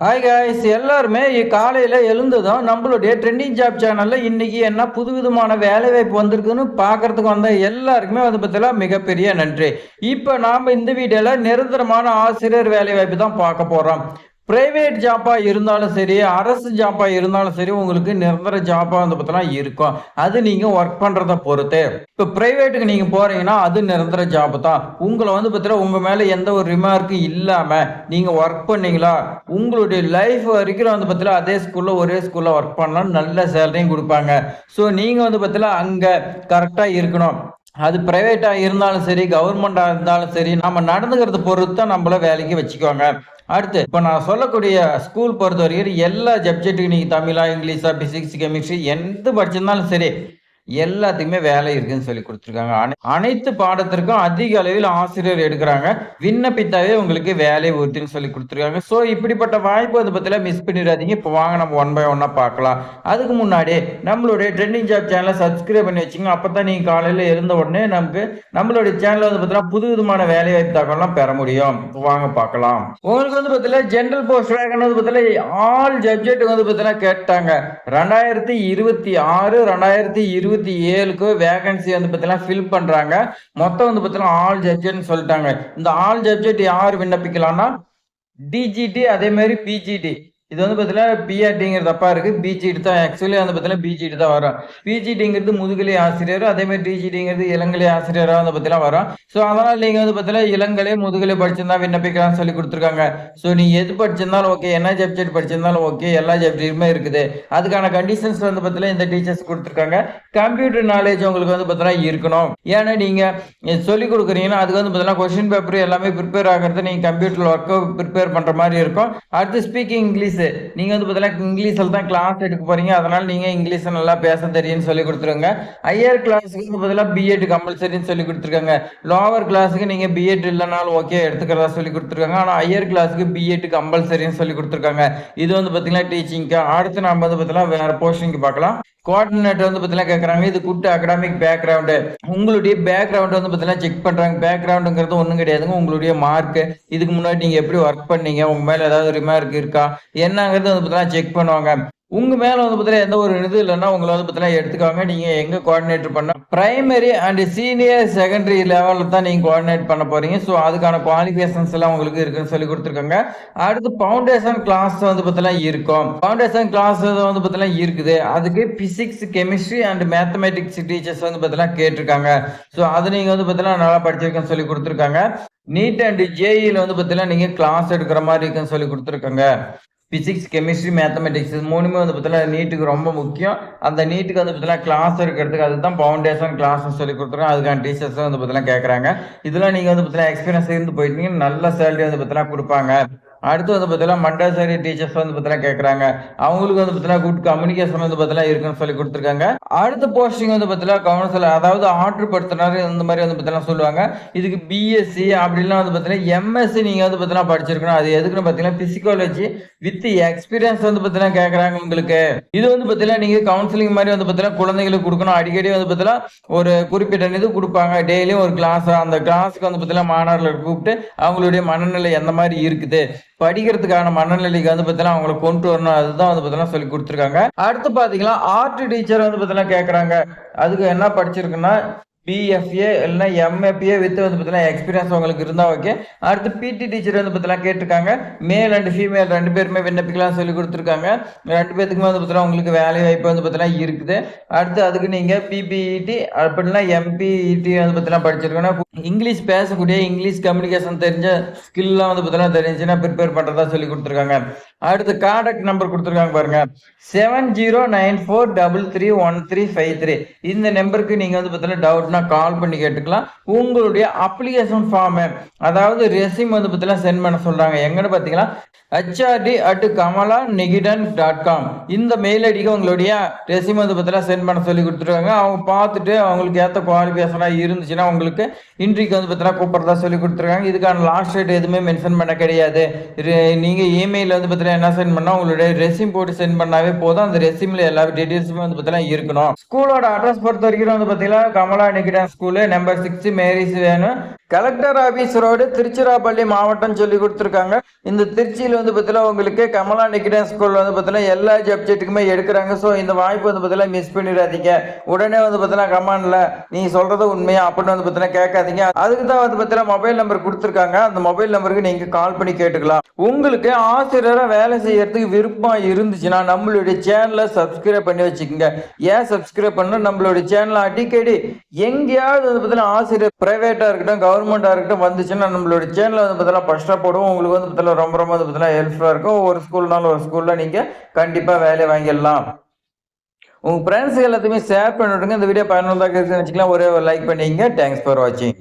Hi guys எல்லாருமே காலையில் எழுந்ததும் நம்மளுடைய ட்ரெண்டிங் ஜாப் சேனலில் இன்றைக்கி என்ன புதுவிதமான வேலைவாய்ப்பு வந்திருக்குன்னு பார்க்கறதுக்கு வந்த எல்லாருக்குமே அதை பற்றிலாம் மிகப்பெரிய நன்றி. இப்போ நாம் இந்த வீடியோவில் நிரந்தரமான ஆசிரியர் வேலைவாய்ப்பு தான் பார்க்க போகிறோம் பிரைவேட் ஜாப்பாக இருந்தாலும் சரி அரசு ஜாப்பாக இருந்தாலும் சரி உங்களுக்கு நிரந்தர ஜாப்பாக வந்து பார்த்தலாம் இருக்கும். அது நீங்கள் ஒர்க் பண்ணுறத பொறுத்து. இப்போ ப்ரைவேட்டுக்கு நீங்கள் போகிறீங்கன்னா அது நிரந்தர ஜாப் தான். உங்களை வந்து பார்த்தீங்கன்னா உங்கள் மேலே எந்த ஒரு ரிமார்க்கும் இல்லாமல் நீங்கள் ஒர்க் பண்ணீங்களா உங்களுடைய லைஃப் வரைக்கும் வந்து பார்த்தீங்கன்னா அதே ஸ்கூலில் ஒரே ஸ்கூலில் ஒர்க் பண்ணலாம் நல்ல சேலரியும் கொடுப்பாங்க. ஸோ நீங்கள் வந்து பார்த்தீங்கன்னா அங்கே கரெக்டாக இருக்கணும். அது ப்ரைவேட்டாக இருந்தாலும் சரி கவர்மெண்ட்டாக இருந்தாலும் சரி நம்ம நடந்துக்கிறத பொறுத்து தான் நம்மள வேலைக்கு வச்சுக்கோங்க. அடுத்து இப்போ நான் சொல்லக்கூடிய ஸ்கூல் பொறுத்த வரைக்கும் எல்லா சப்ஜெக்ட்டுக்கு நீங்கள் தமிழா இங்கிலீஷா பிசிக்ஸ் கெமிஸ்ட்ரி எந்த படிச்சிருந்தாலும் சரி எல்லாத்துக்குமே வேலை இருக்குன்னு சொல்லி கொடுத்துருக்காங்க. அனை- அனைத்து பாடத்திற்கும் அதிக அளவில் ஆசிரியர் எடுக்கிறாங்க. விண்ணப்பித்தாவே உங்களுக்கு வேலை உறுதின்னு சொல்லி கொடுத்துருக்காங்க. ஸோ இப்படிப்பட்ட வாய்ப்பு வந்து பற்றில மிஸ் பண்ணிடாதீங்க. இப்போ வாங்க நம்ம ஒன் பை ஒன்னாக பார்க்கலாம். அதுக்கு முன்னாடி நம்மளுடைய ட்ரெண்டிங் ஜாப் சேனலை சப்ஸ்கிரைப் பண்ணி வச்சுங்க. அப்போ தான் நீங்கள் காலையில் எழுந்த உடனே நமக்கு நம்மளுடைய சேனலில் வந்து பார்த்தீங்கன்னா புது விதமான வேலை வாய்ப்பு தகவலாம் பெற முடியும். இப்போ வாங்க பார்க்கலாம். உங்களுக்கு வந்து பார்த்தீங்கன்னா ஜென்ரல் போஸ்ட் வேகன் வந்து பார்த்தீங்கன்னா ஆல் சப்ஜெக்ட் வந்து பார்த்தீங்கன்னா கேட்டாங்க. ரெண்டாயிரத்தி இருபத்தி ஆறு ரெண்டாயிரத்தி இருபத்தி ஏழுக்கு வேகன்சி வந்து பார்த்தீங்கன்னா ஃபில் பண்ணுறாங்க மொத்தம் வந்து பார்த்தீங்கன்னா ஆல் ஜட்ஜுன்னு சொல்லிட்டாங்க. இந்த ஆல் சப்ஜெக்ட் யார் விண்ணப்பிக்கலாம்னா டிஜிடி அதே மாதிரி பிஜிடி இது வந்து பார்த்தீங்கன்னா பிஆர்டிங்கிறது தப்பா இருக்கு. பிஜிடி தான். ஆக்சுவலி வந்து பார்த்தீங்கன்னா பிஜிடி தான் வரும். பிஜிடிங்கிறது முதுகலை ஆசிரியர் அதே மாதிரி டிஜிடிங்கிறது இளங்கலை ஆசிரியராக வந்து பார்த்தீங்கன்னா வரும். ஸோ அதனால் நீங்கள் வந்து பார்த்தீங்கன்னா இளங்கலை முதுகலை படிச்சிருந்தா விண்ணப்பிக்கலாம்னு சொல்லி கொடுத்துருக்காங்க. ஸோ நீ எது படிச்சிருந்தாலும் ஓகே என்ன சப்ஜெக்ட் படிச்சிருந்தாலும் ஓகே எல்லா சப்ஜெக்ட்டுமே இருக்குது. அதுக்கான கண்டிஷன்ஸ் வந்து பார்த்தீங்கன்னா இந்த டீச்சர்ஸ் கொடுத்துருக்காங்க. கம்ப்யூட்டர் நாலேஜ் உங்களுக்கு வந்து பார்த்தீங்கன்னா இருக்கணும். ஏன்னா நீங்கள் சொல்லி கொடுக்குறீங்கன்னா அதுக்கு வந்து பார்த்தீங்கன்னா கொஸ்டின் பேப்பர் எல்லாமே ப்ரிப்பேர் ஆகிறது நீங்கள் கம்ப்யூட்டர் ஒர்க்கை ப்ரிப்பேர் பண்ணுற மாதிரி இருக்கும். அடுத்து ஸ்பீக்கிங் இங்கிலீஷ் நீங்கள் வந்து பார்த்தீங்கன்னா இங்கிலீஷில் தான் கிளாஸ் எடுக்க போகிறீங்க அதனால் நீங்கள் இங்கிலீஷை நல்லா பேச தெரியும்னு சொல்லி கொடுத்துருங்க. ஹையர் கிளாஸுக்கு வந்து பார்த்தீங்கன்னா பிஎட் கம்பல்சரின்னு சொல்லி கொடுத்துருக்காங்க. லோவர் கிளாஸுக்கு நீங்கள் பிஎட் இல்லைனாலும் ஓகே எடுத்துக்கிறதா சொல்லி கொடுத்துருக்காங்க. ஆனால் ஹையர் கிளாஸுக்கு பிஎட் கம்பல்சரின்னு சொல்லி கொடுத்துருக்காங்க. இது வந்து பார்த்தீங்கன்னா டீச்சிங்க்கு அடுத்து நம்ம வந்து பார்த்தீங்கன்னா வேறு போஸ்டிங்க்கு பார்க்கலாம். கோஆர்டினேட்டர் வந்து பார்த்தீங்கன்னா கேட்குறாங்க இது குட் அகடாமிக் பேக்ரவுண்டு உங்களுடைய பேக்ரவுண்ட் வந்து பார்த்தீங்கன்னா செக் பண்ணுறாங்க பேக்ரவுண்டுங்கிறது ஒன்றும் கிடையாதுங்க. உங்களுடைய மார்க்கு இதுக்கு முன்னாடி நீங்கள் எப்படி ஒர்க் பண்ணீங்க? உங்கள் மேலே ஏதாவது ரிமார்க் இருக்கா? என்னங்கிறது வந்து பார்த்தீங்கன்னா செக் பண்ணுவாங்க. உங்க மேல வந்து பார்த்தீங்கன்னா எந்த ஒரு இது இல்லைன்னா உங்களை வந்து பார்த்தீங்கன்னா எடுத்துக்காங்க நீங்க எங்க குவாடினேட் பண்ண பிரைமரி அண்ட் சீனியர் செகண்டரி லெவலில் தான் நீங்க கோஆர்டினேட் பண்ண போறீங்க. ஸோ அதுக்கான குவாலிஃபிகேஷன்ஸ் எல்லாம் உங்களுக்கு இருக்குன்னு சொல்லி கொடுத்துருக்காங்க. அடுத்து ஃபவுண்டேஷன் கிளாஸ் வந்து பார்த்தீங்கன்னா இருக்கும். ஃபவுண்டேஷன் கிளாஸ் வந்து பார்த்தீங்கன்னா இருக்குது. அதுக்கு physics chemistry and mathematics teachers வந்து பார்த்தீங்கன்னா கேட்டிருக்காங்க. ஸோ அது நீங்க வந்து பார்த்தீங்கன்னா நல்லா படிச்சிருக்கேன்னு சொல்லி கொடுத்துருக்காங்க. நீட் அண்ட் ஜேஇல வந்து பார்த்தீங்கன்னா நீங்க கிளாஸ் எடுக்கிற மாதிரி இருக்குன்னு சொல்லி கொடுத்துருக்காங்க. பிசிக்ஸ் கெமிஸ்ட்ரி மேத்தமெட்டிக்ஸ் இது மூணுமே வந்து பார்த்தீங்கன்னா நீட்டுக்கு ரொம்ப முக்கியம். அந்த நீட்டுக்கு வந்து பார்த்தீங்கன்னா கிளாஸ் இருக்கிறதுக்கு அதுதான் ஃபவுண்டேஷன் கிளாஸ் சொல்லி கொடுத்துருக்கோம் அதுக்கான டீச்சர்ஸ் வந்து பார்த்தீங்கன்னா கேட்குறாங்க இதெல்லாம் நீங்கள் வந்து பார்த்தீங்கன்னா எக்ஸ்பீரியன்ஸ் இருந்து போயிட்டீங்கன்னா நல்ல சேலரி வந்து பார்த்தீங்கன்னா கொடுப்பாங்க. அடுத்து வந்து பார்த்தீங்கன்னா மண்டாசாரி டீச்சர்ஸ் வந்து பார்த்தீங்கன்னா கேட்குறாங்க அவங்களுக்கு வந்து பார்த்தீங்கன்னா குட் கம்யூனிகேஷன் வந்து பார்த்தீங்கன்னா இருக்குன்னு சொல்லி கொடுத்துருக்காங்க அடுத்த போஸ்டிங் வந்து பார்த்தீங்கன்னா கவுன்சிலர் அதாவது ஆர்டர் படுத்தினார் இந்த மாதிரி வந்து பார்த்தீங்கன்னா சொல்லுவாங்க இதுக்கு பிஎஸ்சி அப்படிலாம் வந்து பார்த்தீங்கன்னா எம்எஸ்சி நீங்கள் வந்து பார்த்தீங்கன்னா படிச்சிருக்கணும் அது எதுக்குன்னு பார்த்தீங்கன்னா பிசிக்காலஜி வித் எக்ஸ்பீரியன்ஸ் வந்து பார்த்தீங்கன்னா கேட்குறாங்க உங்களுக்கு இது வந்து பார்த்தீங்கன்னா நீங்கள் கவுன்சிலிங் மாதிரி வந்து பார்த்தீங்கன்னா குழந்தைகளுக்கு கொடுக்கணும் அடிக்கடி வந்து பார்த்தீங்கன்னா ஒரு குறிப்பிட்ட இது கொடுப்பாங்க டெய்லியும் ஒரு கிளாஸ் அந்த கிளாஸுக்கு வந்து பார்த்தீங்கன்னா மாணவர்களை கூப்பிட்டு அவங்களுடைய மனநிலை எந்த மாதிரி இருக்குது படிக்கிறதுக்கான மனநிலைக்கு வந்து பார்த்தீங்கன்னா அவங்களை கொண்டு வரணும். அதுதான் வந்து பார்த்தீங்கன்னா சொல்லி கொடுத்துருக்காங்க. அடுத்து பார்த்தீங்கன்னா ஆர்ட் டீச்சர் வந்து பார்த்தீங்கன்னா கேட்குறாங்க அதுக்கு என்ன படிச்சிருக்குன்னா பிஎஃப்ஏ இல்லைன்னா எம்எஃப்ஏ வித் வந்து பார்த்தீங்கன்னா எக்ஸ்பீரியன்ஸ் உங்களுக்கு இருந்தால் ஓகே அடுத்து பிடி டீச்சர் வந்து பார்த்தீங்கன்னா கேட்டிருக்காங்க. மேல் அண்ட் ஃபீமேல் ரெண்டு பேருமே விண்ணப்பிக்கலாம் சொல்லி கொடுத்துருக்காங்க. ரெண்டு பேத்துக்குமே வந்து பார்த்தீங்கன்னா உங்களுக்கு வேலை வாய்ப்பு வந்து பார்த்தீங்கன்னா இருக்குது. அடுத்து அதுக்கு நீங்கள் பிபிஇடி அப்படின்னா எம்பிஇடி வந்து பார்த்தீங்கன்னா படிச்சிருக்கணும். இங்கிலீஷ் பேசக்கூடிய இங்கிலீஷ் கம்யூனிகேஷன் தெரிஞ்ச ஸ்கில்லாம் வந்து பார்த்தீங்கன்னா தெரிஞ்சுன்னா ப்ரிப்பேர் பண்ணுறதா சொல்லி கொடுத்துருக்காங்க. அடுத்து கான்டாக்ட் நம்பர் கொடுத்துருக்காங்க பாருங்க. Seven zero nine four double three one three five three இந்த நம்பருக்கு நீங்கள் வந்து பார்த்தீங்கன்னா டவுட்னா கால் பண்ணி கேட்டுக்கலாம். உங்களுடைய அப்ளிகேஷன் ஃபார்மு அதாவது ரெசிம் வந்து பார்த்தீங்கன்னா சென்ட் பண்ண சொல்கிறாங்க எங்கன்னு பார்த்தீங்கன்னா HRD at Kamala Niketan dot com இந்த மெயில் ஐடிக்கு உங்களுடைய ரெசிம் வந்து பார்த்தீங்கன்னா சென்ட் பண்ண சொல்லி கொடுத்துருக்காங்க. அவங்க பார்த்துட்டு அவங்களுக்கு ஏற்ற குவாலிஃபிகேஷனாக இருந்துச்சுன்னா உங்களுக்கு இன்ட்ரிக்கு வந்து பார்த்தீங்கன்னா கூப்பிட்றதா சொல்லி கொடுத்துருக்காங்க. இதுக்கான லாஸ்ட் டேட் எதுவுமே மென்ஷன் பண்ண கிடையாது. நீங்கள் நீங்க இமெயில் வந்து பார்த்தீங்கன்னா என்ன சென்ட் பண்ணா உங்களுடைய ரெசிம் போட்டு சென்ட் பண்ணாவே போதும். அந்த ரெசிம்ல எல்லா டீடைல்ஸுமே வந்து பார்த்தீங்கன்னா இருக்கணும். ஸ்கூலோட அட்ரஸ் பொறுத்த வரைக்கும் வந்து பார்த்தீங்கன்னா Kamala Niketan school number six Mary's வேணும் கலெக்டர் ஆபீஸ் ரோடு திருச்சிராப்பள்ளி மாவட்டம் சொல்லி கொடுத்துருக்காங்க. இந்த திருச்சியில் வந்து பார்த்தீங்கன்னா உங்களுக்கு கமலா நிக்கிடன் ஸ்கூல் வந்து பார்த்தீங்கன்னா எல்லா சப்ஜெக்ட்டுக்குமே எடுக்கிறாங்க. ஸோ இந்த வாய்ப்பு வந்து பார்த்தீங்கன்னா மிஸ் பண்ணிடாதீங்க. உடனே வந்து பார்த்தீங்கன்னா கமாண்டில் நீ சொல்கிறது உண்மையா? அப்படின்னு வந்து பார்த்தீங்கன்னா கேட்காதீங்க. அதுக்கு தான் வந்து பார்த்தீங்கன்னா மொபைல் நம்பர் கொடுத்துருக்காங்க. அந்த மொபைல் நம்பருக்கு நீங்கள் கால் பண்ணி கேட்டுக்கலாம். உங்களுக்கு ஆசிரியராக வேலை செய்யறதுக்கு விருப்பம் இருந்துச்சுன்னா நம்மளுடைய சேனலை சப்ஸ்கிரைப் பண்ணி வச்சுக்கோங்க. ஏன் சப்ஸ்கிரைப் பண்ண நம்மளுடைய சேனலை அடிக்கடி எங்கேயாவது வந்து பார்த்தீங்கன்னா ஆசிரியர் ப்ரைவேட்டாக இருக்கட்டும் கவர்மெண்ட்டாக இருக்கட்டும் வந்துச்சுன்னா நம்மளுடைய சேனலை வந்து பார்த்தீங்கன்னா ஃபஸ்ட்டாக போடுவோம். உங்களுக்கு வந்து பார்த்தீங்கன்னா ரொம்ப ரொம்ப வந்து பார்த்தீங்கன்னா ஹெல்ப்ஃபுல்லாக இருக்கும். ஒரு ஸ்கூல்னாலும் ஒரு ஸ்கூலில் நீங்கள் கண்டிப்பாக வேலையை வாங்கிடலாம். உங்கள் ஃப்ரெண்ட்ஸ் எல்லாத்தையுமே ஷேர் பண்ணிவிடுங்க. இந்த வீடியோ பயனுள்ளதாக இருக்குன்னு வச்சுக்கலாம் ஒரே ஒரு லைக் பண்ணிங்க தேங்க்ஸ் ஃபார் வாட்சிங்